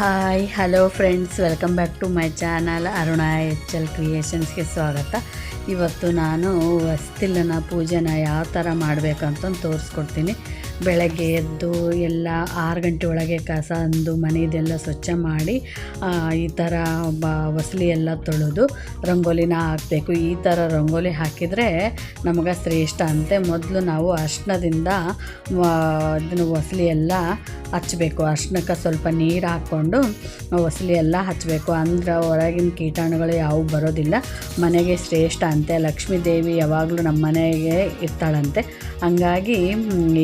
Hi, hello friends welcome back to my channel Aruna H L ಕ್ರಿಯೇಷನ್ಸ್ಗೆ ಸ್ವಾಗತ. ಇವತ್ತು ನಾನು ವಸ್ತಿಲನ ಪೂಜೆನ ಯಾವ ಥರ ಮಾಡಬೇಕಂತ ತೋರಿಸ್ಕೊಡ್ತೀನಿ. ಬೆಳಗ್ಗೆ ಎದ್ದು ಎಲ್ಲ ಆರು ಗಂಟೆ ಒಳಗೆ ಕಸ ಅಂದು ಮನೆಯದೆಲ್ಲ ಸ್ವಚ್ಛ ಮಾಡಿ ಈ ಥರ ಬ ವಸಲಿ ಎಲ್ಲ ತೊಳೆದು ರಂಗೋಲಿನ ಹಾಕಬೇಕು. ಈ ಥರ ರಂಗೋಲಿ ಹಾಕಿದರೆ ನಮಗೆ ಶ್ರೇಷ್ಠ ಅಂತೆ. ಮೊದಲು ನಾವು ಅರ್ಶಿಣದಿಂದ ಇದನ್ನು ವಸಲಿ ಎಲ್ಲ ಹಚ್ಚಬೇಕು ಅರ್ಶಿನಕ್ಕೆ ಸ್ವಲ್ಪ ನೀರು ಹಾಕ್ಕೊಂಡು ವಸಲಿ ಎಲ್ಲ ಹಚ್ಚಬೇಕು ಅಂದ್ರೆ ಹೊರಗಿನ ಕೀಟಾಣುಗಳು ಯಾವುವು ಬರೋದಿಲ್ಲ. ಮನೆಗೆ ಶ್ರೇಷ್ಠ ಅಂತೆ. ಲಕ್ಷ್ಮೀ ದೇವಿ ಯಾವಾಗಲೂ ನಮ್ಮ ಮನೆಗೆ ಇರ್ತಾಳಂತೆ. ಹಂಗಾಗಿ,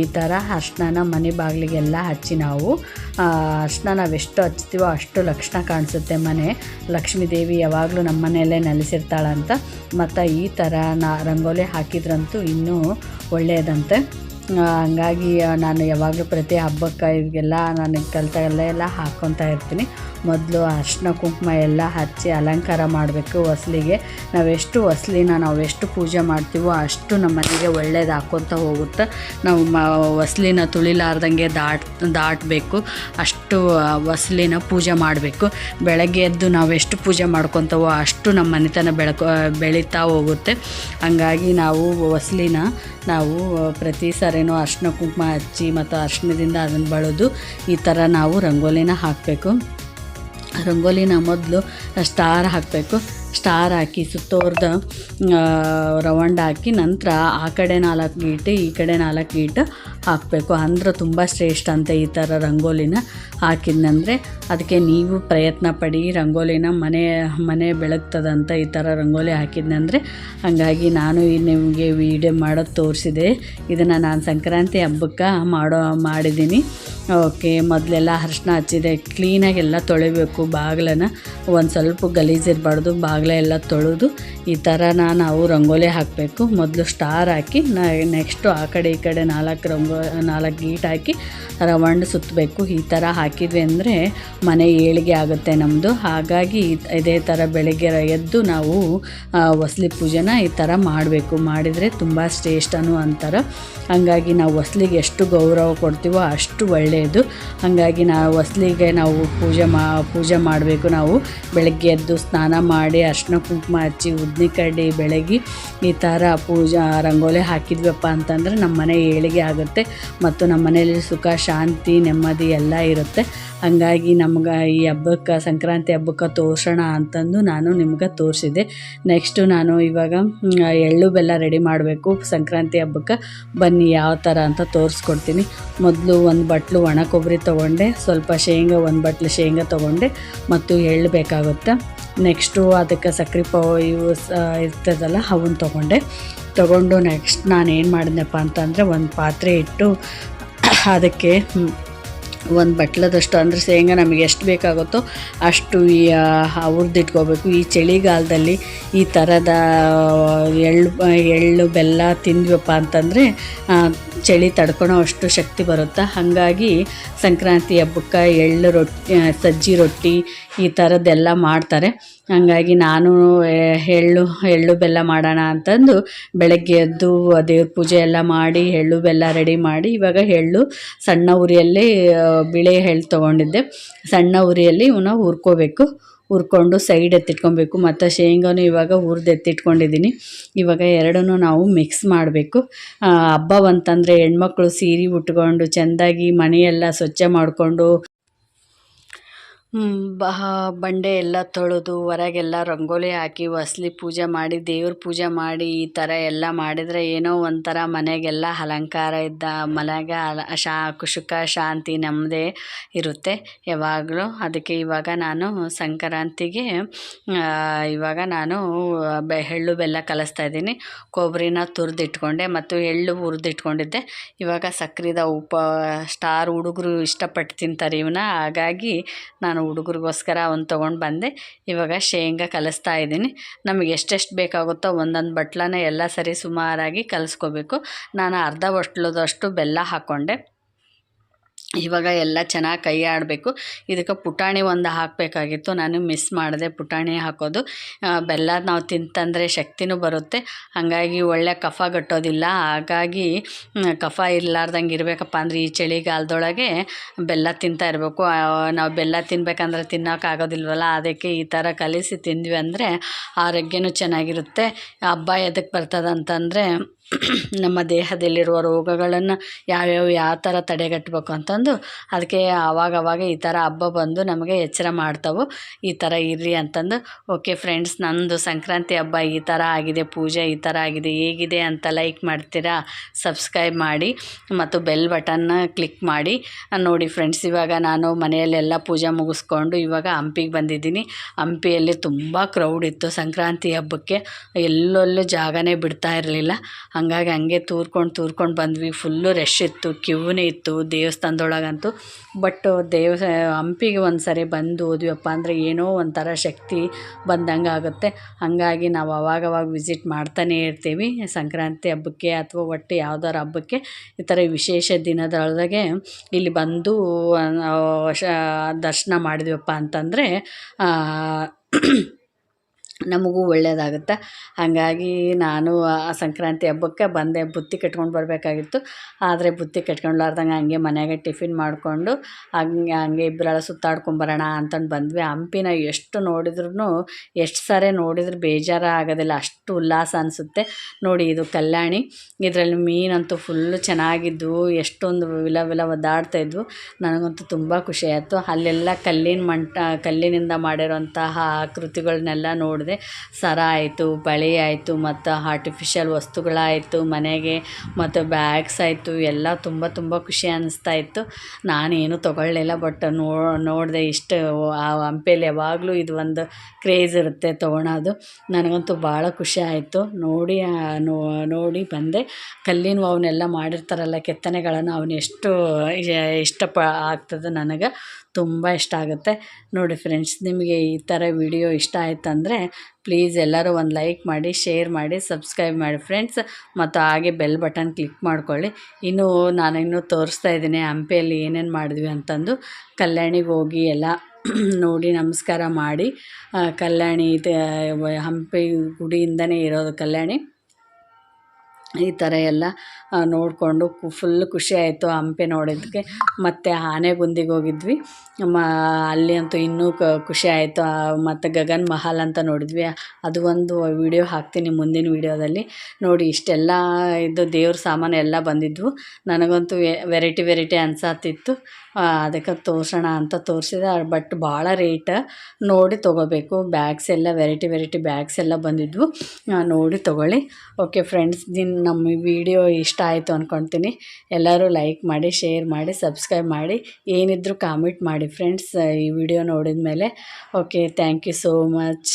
ಈ ಥರ ಅರ್ಶಿಣನ ಮನೆ ಬಾಗಿಲಿಗೆಲ್ಲ ಹಚ್ಚಿ ನಾವು ಅರ್ಶನ ನಾವು ಎಷ್ಟು ಹಚ್ತೀವೋ ಅಷ್ಟು ಲಕ್ಷಣ ಕಾಣಿಸುತ್ತೆ ಮನೆ. ಲಕ್ಷ್ಮೀ ದೇವಿ ಯಾವಾಗಲೂ ನಮ್ಮ ಮನೆಯಲ್ಲೇ ನೆಲೆಸಿರ್ತಾಳಂತ. ಮತ್ತು ಈ ಥರ ನಾ, ರಂಗೋಲಿ ಹಾಕಿದ್ರಂತೂ ಇನ್ನೂ ಒಳ್ಳೆಯದಂತೆ. ಹಂಗಾಗಿ ನಾನು ಯಾವಾಗಲೂ ಪ್ರತಿ ಹಬ್ಬಕ್ಕೆ ಇವಾಗೆಲ್ಲ ನಾನು ಕಲಿತಾಗೆಲ್ಲ ಎಲ್ಲ ಹಾಕ್ಕೊತಾ ಇರ್ತೀನಿ. ಮೊದಲು ಅರ್ಶಿನ ಕುಂಕುಮ ಎಲ್ಲ ಹಚ್ಚಿ ಅಲಂಕಾರ ಮಾಡಬೇಕು ಹೊಸ್ಲಿಗೆ. ನಾವೆಷ್ಟು ಹೊಸ್ಲಿನ ನಾವು ಎಷ್ಟು ಪೂಜೆ ಮಾಡ್ತೀವೋ ಅಷ್ಟು ನಮ್ಮ ಮನೆಗೆ ಒಳ್ಳೇದು ಹಾಕ್ಕೊತ ಹೋಗುತ್ತೆ. ನಾವು ಮ, ಹೊಸ್ಲಿನ ತುಳಿಲಾರ್ದಂಗೆ ದಾಟ್, ದಾಟಬೇಕು. ಅಷ್ಟು ಹೊಸಲಿನ ಪೂಜೆ ಮಾಡಬೇಕು. ಬೆಳಗ್ಗೆ ಎದ್ದು ನಾವು ಎಷ್ಟು ಪೂಜೆ ಮಾಡ್ಕೊತವೋ ಅಷ್ಟು ನಮ್ಮ ಮನೆತನ ಬೆಳ್ಕೊ, ಬೆಳೀತಾ ಹೋಗುತ್ತೆ. ಹಂಗಾಗಿ ನಾವು ಹೊಸ್ಲಿನ ನಾವು ಪ್ರತಿ ಸರಿನೂ ಅರ್ಶಿನ ಕುಂಕುಮ ಹಚ್ಚಿ ಮತ್ತು ಅರ್ಶಿನದಿಂದ ಅದನ್ನು ಬಳಿದು ಈ ಥರ ನಾವು ರಂಗೋಲಿನ ಹಾಕಬೇಕು. ರಂಗೋಲಿನ ಮೊದಲು ಸ್ಟಾರ್ ಹಾಕಬೇಕು. ಸ್ಟಾರ್ ಹಾಕಿ ಸುತ್ತೋರ್ದ ರವಂಡ ಹಾಕಿ ನಂತರ ಆ ಕಡೆ ನಾಲ್ಕು ಗೀಟು, ಈ ಕಡೆ ನಾಲ್ಕು ಗೀಟು ಹಾಕಬೇಕು. ಅಂದ್ರೆ ತುಂಬ ಶ್ರೇಷ್ಠ ಅಂತ ಈ ಥರ ರಂಗೋಲಿನ ಹಾಕಿದ್ನಂದರೆ ಅದಕ್ಕೆ ನೀವು ಪ್ರಯತ್ನ ಪಡಿ, ರಂಗೋಲಿನ ಮನೆ ಮನೆ ಬೆಳಗ್ತದಂತ ಈ ಥರ ರಂಗೋಲಿ ಹಾಕಿದ್ನಂದರೆ ಹಾಗಾಗಿ ನಾನು ಈ ನಿಮಗೆ ವಿಡಿಯೋ ಮಾಡೋದು ತೋರಿಸಿದೆ. ಇದನ್ನು ನಾನು ಸಂಕ್ರಾಂತಿ ಹಬ್ಬಕ್ಕೆ ಮಾಡೋ, ಮಾಡಿದ್ದೀನಿ. ಓಕೆ, ಮೊದಲೆಲ್ಲ ಅರ್ಶಿನ ಹಚ್ಚಿದೆ. ಕ್ಲೀನಾಗೆಲ್ಲ ತೊಳಿಬೇಕು. ಬಾಗಿಲನ್ನ ಒಂದು ಸ್ವಲ್ಪ ಗಲೀಜಿರಬಾರ್ದು. ಬಾಗಿಲ ಎಲ್ಲ ತೊಳೆದು ಈ ಥರನ ನಾವು ರಂಗೋಲಿ ಹಾಕಬೇಕು. ಮೊದಲು ಸ್ಟಾರ್ ಹಾಕಿ ನೆಕ್ಸ್ಟು ಆ ಕಡೆ, ಈ ಕಡೆ ನಾಲ್ಕು ರಂಗೋ ನಾಲ್ಕು ಗೀಟ್ ಹಾಕಿ ರವಂಡ್ ಸುತ್ತಬೇಕು. ಈ ಥರ ಹಾಕಿದ್ವಿ ಅಂದರೆ ಮನೆ ಏಳಿಗೆ ಆಗುತ್ತೆ ನಮ್ಮದು ಹಾಗಾಗಿ ಇದ್- ಥರ ಬೆಳಗ್ಗೆ ಎದ್ದು ನಾವು ಹೊಸ್ಲಿ ಪೂಜೆನ ಈ ಥರ ಮಾಡಬೇಕು. ಮಾಡಿದರೆ ತುಂಬ ಶ್ರೇಷ್ಠನೂ ಅಂತಾರೆ. ಹಂಗಾಗಿ ನಾವು ಹೊಸ್ಲಿಗೆ ಎಷ್ಟು ಗೌರವ ಕೊಡ್ತೀವೋ ಅಷ್ಟು ಒಳ್ಳೆಯದು. ಹಾಗಾಗಿ ನಾವು ಹೊಸ್ಲಿಗೆ ನಾವು ಪೂಜೆ ಮಾ, ಪೂಜೆ ಮಾಡಬೇಕು. ನಾವು ಬೆಳಗ್ಗೆ ಎದ್ದು ಸ್ನಾನ ಮಾಡಿ ಅರ್ಶಿನ ಕುಂಕುಮ ಹಚ್ಚಿ ಉದ್ನಿ ಕಡ್ಡಿ ಬೆಳಗ್ಗೆ ಈ ಥರ ಪೂಜಾ ರಂಗೋಲಿ ಹಾಕಿದ್ವಪ್ಪ ಅಂತಂದರೆ ನಮ್ಮ ಮನೆ ಏಳಿಗೆ ಆಗುತ್ತೆ. ಮತ್ತು ನಮ್ಮ ಮನೆಯಲ್ಲಿ ಸುಖ, ಶಾಂತಿ, ನೆಮ್ಮದಿ ಎಲ್ಲ ಇರುತ್ತೆ. ಹಂಗಾಗಿ ನಮ್ಗೆ ಈ ಹಬ್ಬಕ್ಕೆ, ಸಂಕ್ರಾಂತಿ ಹಬ್ಬಕ್ಕೆ ತೋರಿಸೋಣ ಅಂತಂದು ನಾನು ನಿಮ್ಗೆ ತೋರಿಸಿದೆ ನೆಕ್ಸ್ಟು ನಾನು ಇವಾಗ ಎಳ್ಳು ಬೆಲ್ಲ ರೆಡಿ ಮಾಡಬೇಕು. ಸಂಕ್ರಾಂತಿ ಹಬ್ಬಕ್ಕೆ ಬನ್ನಿ, ಯಾವ ಥರ ಅಂತ ತೋರಿಸ್ಕೊಡ್ತೀನಿ. ಮೊದಲು ಒಂದು ಬಟ್ಲು ಒಣ ಕೊಬ್ಬರಿ ತೊಗೊಂಡೆ, ಸ್ವಲ್ಪ ಶೇಂಗಾ, ಒಂದು ಬಟ್ಲು ಶೇಂಗಾ ತೊಗೊಂಡೆ, ಮತ್ತು ಎಳ್ಳು ಬೇಕಾಗುತ್ತೆ. ನೆಕ್ಸ್ಟು ಅದಕ್ಕೆ ಸಕ್ರೆ ಪಾವು ಇವು ಇರ್ತದಲ್ಲ, ಅವನ್ನ ತೊಗೊಂಡೆ. ತೊಗೊಂಡು ನೆಕ್ಸ್ಟ್ ನಾನು ಏನು ಮಾಡಿದ್ನಪ್ಪ ಅಂತಂದರೆ ಒಂದು ಪಾತ್ರೆ ಇಟ್ಟು ಅದಕ್ಕೆ ಒಂದು ಬಟ್ಲದಷ್ಟು ಅಂದರೆ ಶೇಂಗಾ ನಮಗೆ ಎಷ್ಟು ಬೇಕಾಗುತ್ತೋ ಅಷ್ಟು ಈ ಹುರಿದಿಟ್ಕೋಬೇಕು ಈ ಚಳಿಗಾಲದಲ್ಲಿ ಈ ಥರದ ಎಳ್ಳು ಎಳ್ಳು ಬೆಲ್ಲ ತಿಂದ್ವಪ್ಪ ಅಂತಂದರೆ ಚಳಿ ತಡ್ಕೊಳೋ ಅಷ್ಟು ಶಕ್ತಿ ಬರುತ್ತೆ? ಹಾಗಾಗಿ ಸಂಕ್ರಾಂತಿ ಹಬ್ಬಕ್ಕೆ ಎಳ್ಳು ರೊಟ್ಟಿ ಸಜ್ಜಿ ರೊಟ್ಟಿ ಈ ಥರದ್ದೆಲ್ಲ ಮಾಡ್ತಾರೆ. ಹಾಗಾಗಿ ನಾನು ಎಳ್ಳು ಎಳ್ಳು ಬೆಲ್ಲ ಮಾಡೋಣ ಅಂತಂದು ಬೆಳಗ್ಗೆ ಎದ್ದು ದೇವ್ರ ಪೂಜೆ ಎಲ್ಲ ಮಾಡಿ, ಎಳ್ಳು ಬೆಲ್ಲ ರೆಡಿ ಮಾಡಿ, ಇವಾಗ ಎಳ್ಳು ಸಣ್ಣ ಉರಿಯಲ್ಲಿ ಬಿಳಿ ಎಳ್ಳು ತೊಗೊಂಡಿದ್ದೆ. ಸಣ್ಣ ಉರಿಯಲ್ಲಿ ಇವನ್ನ ಹುರ್ಕೋಬೇಕು. ಹುರ್ಕೊಂಡು ಸೈಡ್ ಎತ್ತಿಟ್ಕೊಬೇಕು. ಮತ್ತು ಶೇಂಗಾನು ಇವಾಗ ಹುರಿದು ಎತ್ತಿಟ್ಕೊಂಡಿದ್ದೀನಿ ಇವಾಗ ಎರಡನ್ನು ನಾವು ಮಿಕ್ಸ್ ಮಾಡಬೇಕು. ಹಬ್ಬ ಬಂತಂದರೆ ಹೆಣ್ಮಕ್ಳು ಸೀರೆ ಉಟ್ಕೊಂಡು, ಚೆಂದಾಗಿ ಮನೆಯೆಲ್ಲ ಸ್ವಚ್ಛ ಮಾಡಿಕೊಂಡು ಬಹ ಬಂಡೆ ಎಲ್ಲ ತೊಳೆದು ಹೊರಗೆಲ್ಲ ರಂಗೋಲಿ ಹಾಕಿ ಹೊಸ್ಲಿ ಪೂಜೆ ಮಾಡಿ, ದೇವ್ರ ಪೂಜೆ ಮಾಡಿ ಈ ಥರ ಎಲ್ಲ ಮಾಡಿದರೆ ಏನೋ ಒಂಥರ ಮನೆಗೆಲ್ಲ ಅಲಂಕಾರ ಇದ್ದ ಮನೆಗೆ ಅಲ ಶಾ ಸುಖ ಶಾಂತಿ ನಮ್ಮದೇ ಇರುತ್ತೆ ಯಾವಾಗಲೂ. ಅದಕ್ಕೆ ಇವಾಗ ನಾನು ಸಂಕ್ರಾಂತಿಗೆ ಇವಾಗ ನಾನು ಬೆ ಎಳ್ಳು ಬೆಲ್ಲ ಕಲಿಸ್ತಾ ಇದ್ದೀನಿ. ಕೊಬ್ಬರಿನ ತುರಿದಿಟ್ಕೊಂಡೆ ಮತ್ತು ಎಳ್ಳು ಹುರಿದಿಟ್ಕೊಂಡಿದ್ದೆ. ಇವಾಗ ಸಕ್ಕರೆದ ಉಪ ಸ್ಟಾರ್ ಹುಡುಗರು ಇಷ್ಟಪಟ್ಟು ತಿಂತಾರೆ ಇವನ್ನ ಹಾಗಾಗಿ ನಾನು ಹುಡುಗರಿಗೋಸ್ಕರ ಒಂದು ತೊಗೊಂಡು ಬಂದೆ. ಇವಾಗ ಶೇಂಗಾ ಕಲಿಸ್ತಾ ಇದ್ದೀನಿ. ನಮಗೆ ಎಷ್ಟೆಷ್ಟು ಬೇಕಾಗುತ್ತೋ ಒಂದೊಂದು ಬಟ್ಲನ್ನ ಎಲ್ಲ ಸರಿ ಸುಮಾರಾಗಿ ಕಲಿಸ್ಕೋಬೇಕು. ನಾನು ಅರ್ಧ ಬಟ್ಲದಷ್ಟು ಬೆಲ್ಲ ಹಾಕ್ಕೊಂಡೆ ಇವಾಗ ಎಲ್ಲ ಚೆನ್ನಾಗಿ ಕೈ ಆಡಬೇಕು ಇದಕ್ಕೆ ಪುಟಾಣಿ ಒಂದು ಹಾಕಬೇಕಾಗಿತ್ತು. ನಾನು ಮಿಸ್ ಮಾಡಿದೆ ಪುಟಾಣಿ ಹಾಕೋದು. ಬೆಲ್ಲ ನಾವು ತಿಂತಂದರೆ ಶಕ್ತಿನೂ ಬರುತ್ತೆ. ಹಾಗಾಗಿ ಒಳ್ಳೆ ಕಫ ಗಟ್ಟೋದಿಲ್ಲ. ಹಾಗಾಗಿ ಕಫ ಇರಲಾರ್ದಂಗೆ ಇರಬೇಕಪ್ಪ ಅಂದರೆ ಈ ಚಳಿಗಾಲದೊಳಗೆ ಬೆಲ್ಲ ತಿಂತಾ ಇರಬೇಕು. ನಾವು ಬೆಲ್ಲ ತಿನ್ಬೇಕಂದ್ರೆ ತಿನ್ನೋಕ್ಕಾಗೋದಿಲ್ವಲ್ಲ ಅದಕ್ಕೆ ಈ ಥರ ಕಲಿಸಿ ತಿಂದ್ವಿ ಅಂದರೆ ಆರೋಗ್ಯನೂ ಚೆನ್ನಾಗಿರುತ್ತೆ. ಹಬ್ಬ ಎದಕ್ಕೆ ಬರ್ತದೆ ಅಂತಂದರೆ ನಮ್ಮ ದೇಹದಲ್ಲಿರುವ ರೋಗಗಳನ್ನು ಯಾವ್ಯಾವ ಯಾವ ಥರ ತಡೆಗಟ್ಟಬೇಕು ಅಂತಂದು ಅದಕ್ಕೆ ಆವಾಗವಾಗ ಈ ಥರ ಹಬ್ಬ ಬಂದು ನಮಗೆ ಎಚ್ಚರ ಮಾಡ್ತಾವು. ಈ ಥರ ಇರ್ರಿ ಅಂತಂದು ಓಕೆ ಫ್ರೆಂಡ್ಸ್ ನಂದು ಸಂಕ್ರಾಂತಿ ಹಬ್ಬ ಈ ಥರ ಆಗಿದೆ, ಪೂಜೆ ಈ ಥರ ಆಗಿದೆ, ಹೇಗಿದೆ ಅಂತ ಲೈಕ್ ಮಾಡ್ತೀರಾ? ಸಬ್ಸ್ಕ್ರೈಬ್ ಮಾಡಿ ಮತ್ತು ಬೆಲ್ ಬಟನ್ನ ಕ್ಲಿಕ್ ಮಾಡಿ. ನೋಡಿ ಫ್ರೆಂಡ್ಸ್ ಇವಾಗ ನಾನು ಮನೆಯಲ್ಲೆಲ್ಲ ಪೂಜೆ ಮುಗಿಸ್ಕೊಂಡು ಇವಾಗ ಹಂಪಿಗೆ ಬಂದಿದ್ದೀನಿ. ಹಂಪಿಯಲ್ಲಿ ತುಂಬ ಕ್ರೌಡ್ ಇತ್ತು ಸಂಕ್ರಾಂತಿ ಹಬ್ಬಕ್ಕೆ. ಎಲ್ಲೆಲ್ಲೂ ಜಾಗನೇ ಬಿಡ್ತಾ ಇರಲಿಲ್ಲ. ಹಾಗಾಗಿ ಹಂಗೆ ತೂರ್ಕೊಂಡು ತೂರ್ಕೊಂಡು ಬಂದ್ವಿ. ಫುಲ್ಲು ರಶ್ ಇತ್ತು, ಕ್ಯೂನೇ ಇತ್ತು ದೇವಸ್ಥಾನದೊಳಗಂತೂ. ಬಟ್ ದೇವ ಹಂಪಿಗೆ ಒಂದು ಸರಿ ಬಂದು ಹೋದ್ವಿಯಪ್ಪ ಅಂದರೆ ಏನೋ ಒಂಥರ ಶಕ್ತಿ ಬಂದಂಗೆ ಆಗುತ್ತೆ. ಹಾಗಾಗಿ ನಾವು ಅವಾಗವಾಗ ವಿಸಿಟ್ ಮಾಡ್ತಾನೇ ಇರ್ತೀವಿ. ಸಂಕ್ರಾಂತಿ ಹಬ್ಬಕ್ಕೆ ಅಥವಾ ಒಟ್ಟು ಯಾವ್ದಾರು ಹಬ್ಬಕ್ಕೆ ಈ ಥರ ವಿಶೇಷ ದಿನದೊಳಗೆ ಇಲ್ಲಿ ಬಂದು ದರ್ಶನ ಮಾಡಿದ್ವಪ್ಪ ಅಂತಂದರೆ ನಮಗೂ ಒಳ್ಳೆಯದಾಗುತ್ತೆ ಹಾಗಾಗಿ ನಾನು ಆ ಸಂಕ್ರಾಂತಿ ಹಬ್ಬಕ್ಕೆ ಬಂದೆ, ಬುತ್ತಿ ಕಟ್ಕೊಂಡು ಬರಬೇಕಾಗಿತ್ತು. ಆದರೆ ಬುತ್ತಿ ಕಟ್ಕೊಳ್ಲಾರ್ದಂಗೆ ಹಂಗೆ ಮನೆಯಾಗೆ ಟಿಫಿನ್ ಮಾಡಿಕೊಂಡು, ಹಂಗೆ ಹಂಗೆ ಇಬ್ಬರೆಲ್ಲ ಸುತ್ತಾಡ್ಕೊಂಬರೋಣ ಅಂತಂದು ಬಂದ್ವಿ. ಹಂಪಿನ ಎಷ್ಟು ನೋಡಿದ್ರೂ ಎಷ್ಟು ಸಾರಿ ನೋಡಿದ್ರು ಬೇಜಾರು ಆಗೋದಿಲ್ಲ. ಅಷ್ಟು ಉಲ್ಲಾಸ ಅನಿಸುತ್ತೆ. ನೋಡಿ ಇದು ಕಲ್ಯಾಣಿ. ಇದರಲ್ಲಿ ಮೀನಂತೂ ಫುಲ್ಲು ಚೆನ್ನಾಗಿದ್ದವು ಎಷ್ಟೊಂದು ವಿಲ ವಿಲ ಒದ್ದಾಡ್ತಾ ಇದ್ವು. ನನಗಂತೂ ತುಂಬ ಖುಷಿ ಆಯಿತು. ಅಲ್ಲೆಲ್ಲ ಕಲ್ಲಿನ ಮಂಟ, ಕಲ್ಲಿನಿಂದ ಮಾಡಿರೋಂತಹ ಕೃತಿಗಳನ್ನೆಲ್ಲ ನೋಡಿದೆ. ಸರ ಆಯಿತು, ಬಳೆ ಆಯಿತು, ಮತ್ತು ಆರ್ಟಿಫಿಷಿಯಲ್ ವಸ್ತುಗಳಾಯಿತು, ಮನೆಗೆ ಮತ್ತು ಬ್ಯಾಗ್ಸ್ ಆಯಿತು, ಎಲ್ಲ ತುಂಬ ತುಂಬ ಖುಷಿ ಅನ್ನಿಸ್ತಾ ಇತ್ತು. ನಾನೇನು ತೊಗೊಳ್ಳಿಲ್ಲ ಬಟ್ ನೋ, ನೋಡಿದೆ ಇಷ್ಟು ಆ ಹಂಪೆಲಿ ಯಾವಾಗಲೂ ಇದು ಒಂದು ಕ್ರೇಜ್ ಇರುತ್ತೆ ತೊಗೊಳೋದು. ನನಗಂತೂ ಭಾಳ ಖುಷಿ ಆಯಿತು. ನೋಡಿ ನೋಡಿ ಬಂದೆ. ಕಲ್ಲಿನ ಅವನ್ನೆಲ್ಲ ಮಾಡಿರ್ತಾರಲ್ಲ, ಕೆತ್ತನೆಗಳನ್ನು ಅವನು ಎಷ್ಟು ಇಷ್ಟಪ ಆಗ್ತದೆ ನನಗೆ. ತುಂಬ ಇಷ್ಟ ಆಗುತ್ತೆ. ನೋಡಿ ಫ್ರೆಂಡ್ಸ್ ನಿಮಗೆ ಈ ಥರ ವಿಡಿಯೋ ಇಷ್ಟ ಆಯ್ತಂದರೆ ಪ್ಲೀಸ್ ಎಲ್ಲರೂ ಒಂದು ಲೈಕ್ ಮಾಡಿ, ಶೇರ್ ಮಾಡಿ, ಸಬ್ಸ್ಕ್ರೈಬ್ ಮಾಡಿ ಫ್ರೆಂಡ್ಸ್. ಮತ್ತು ಹಾಗೆ ಬೆಲ್ ಬಟನ್ ಕ್ಲಿಕ್ ಮಾಡ್ಕೊಳ್ಳಿ. ಇನ್ನೂ ನಾನು ಇನ್ನೂ ತೋರಿಸ್ತಾ ಇದ್ದೀನಿ ಹಂಪೆಯಲ್ಲಿ ಏನೇನು ಮಾಡಿದ್ವಿ ಅಂತಂದು. ಕಲ್ಯಾಣಿಗೆ ಹೋಗಿ ಎಲ್ಲ ನೋಡಿ ನಮಸ್ಕಾರ ಮಾಡಿ. ಕಲ್ಯಾಣಿ ಹಂಪಿ ಗುಡಿಯಿಂದನೇ ಇರೋದು ಕಲ್ಯಾಣಿ. ಈ ಥರ ಎಲ್ಲ ನೋಡಿಕೊಂಡು ಫುಲ್ ಖುಷಿ ಆಯಿತು ಹಂಪೆ ನೋಡಿದ್ದಕ್ಕೆ. ಮತ್ತು ಆನೆಗುಂದಿಗೆ ಹೋಗಿದ್ವಿ. ಮ ಅಲ್ಲಿ ಅಂತೂ ಇನ್ನೂ ಕ, ಖುಷಿ ಆಯಿತು. ಮತ್ತು ಗಗನ್ ಮಹಲ್ ಅಂತ ನೋಡಿದ್ವಿ. ಅದು ಒಂದು ವಿಡಿಯೋ ಹಾಕ್ತೀನಿ ಮುಂದಿನ ವಿಡಿಯೋದಲ್ಲಿ ನೋಡಿ, ಇಷ್ಟೆಲ್ಲ ಇದು ದೇವ್ರ ಸಾಮಾನು ಎಲ್ಲ ಬಂದಿದ್ವು. ನನಗಂತೂ ವೆರೈಟಿ ವೆರೈಟಿ ಅನ್ಸಾತಿತ್ತು. ಅದಕ್ಕೆ ತೋರ್ಸೋಣ ಅಂತ ತೋರಿಸಿದೆ. ಬಟ್ ಭಾಳ ರೇಟ್ ನೋಡಿ ತೊಗೋಬೇಕು. ಬ್ಯಾಗ್ಸ್ ಎಲ್ಲ ವೆರೈಟಿ ವೆರೈಟಿ ಬ್ಯಾಗ್ಸ್ ಎಲ್ಲ ಬಂದಿದ್ವು. ನೋಡಿ ತೊಗೊಳ್ಳಿ. ಓಕೆ ಫ್ರೆಂಡ್ಸ್ ದಿನ ನಮ್ಮ ವಿಡಿಯೋ ಇಷ್ಟ ಆಯಿತು ಅಂದ್ಕೊಳ್ತೀನಿ ಎಲ್ಲರೂ ಲೈಕ್ ಮಾಡಿ, ಶೇರ್ ಮಾಡಿ, ಸಬ್ಸ್ಕ್ರೈಬ್ ಮಾಡಿ. ಏನಿದ್ರೂ ಕಾಮೆಂಟ್ ಮಾಡಿ ಫ್ರೆಂಡ್ಸ್, ಈ ವಿಡಿಯೋ ನೋಡಿದ ಮೇಲೆ okay, thank you so much.